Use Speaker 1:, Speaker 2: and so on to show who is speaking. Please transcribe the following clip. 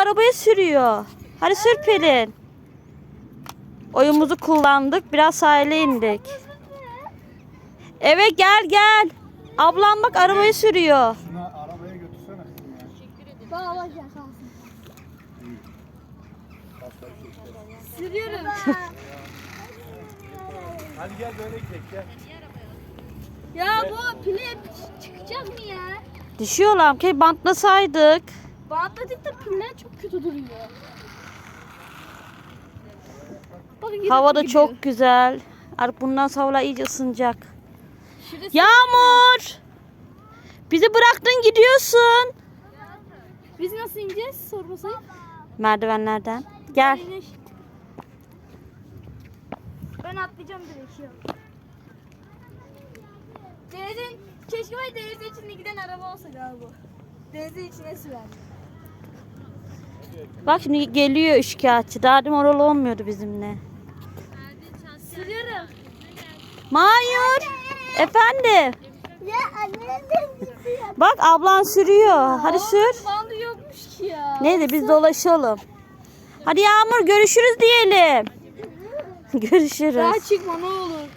Speaker 1: arabaya sürüyor. Hadi sür Pelin. Oyumuzu kullandık. Biraz sahile indik. Evet gel gel. Ablam bak arabayı sürüyor.
Speaker 2: Şuna arabaya götürsene.
Speaker 3: Sürüyorum.
Speaker 2: Hadi gel böyle gidelim gel.
Speaker 3: ya bu pili hep çıkacak mı ya?
Speaker 1: Düşüyorlar. Ke bantlasaydık.
Speaker 3: Bantladık da piller çok kötü duruyor. Bakın
Speaker 1: Hava da
Speaker 3: gidiyor.
Speaker 1: çok güzel. Artık bundan sonra iyice ısınacak.
Speaker 3: Şurası-
Speaker 1: Yağmur. Bizi bıraktın gidiyorsun.
Speaker 3: Biz nasıl ineceğiz sormasayı?
Speaker 1: Merdivenlerden. Gel.
Speaker 3: Ben atlayacağım direkt ya. Denizin, keşke ya denizin içinde giden araba olsa galiba. Denizin içine sürer.
Speaker 1: Bak şimdi geliyor şikayetçi. Daha demin oralı olmuyordu bizimle.
Speaker 3: Sürüyorum.
Speaker 1: Mayur. Efendim.
Speaker 4: Ya anne
Speaker 1: Bak ablan sürüyor. Hadi sür.
Speaker 3: Bandı yokmuş ki ya.
Speaker 1: Neydi biz dolaşalım. Hadi Yağmur görüşürüz diyelim. görüşürüz.
Speaker 3: Daha çıkma ne olur.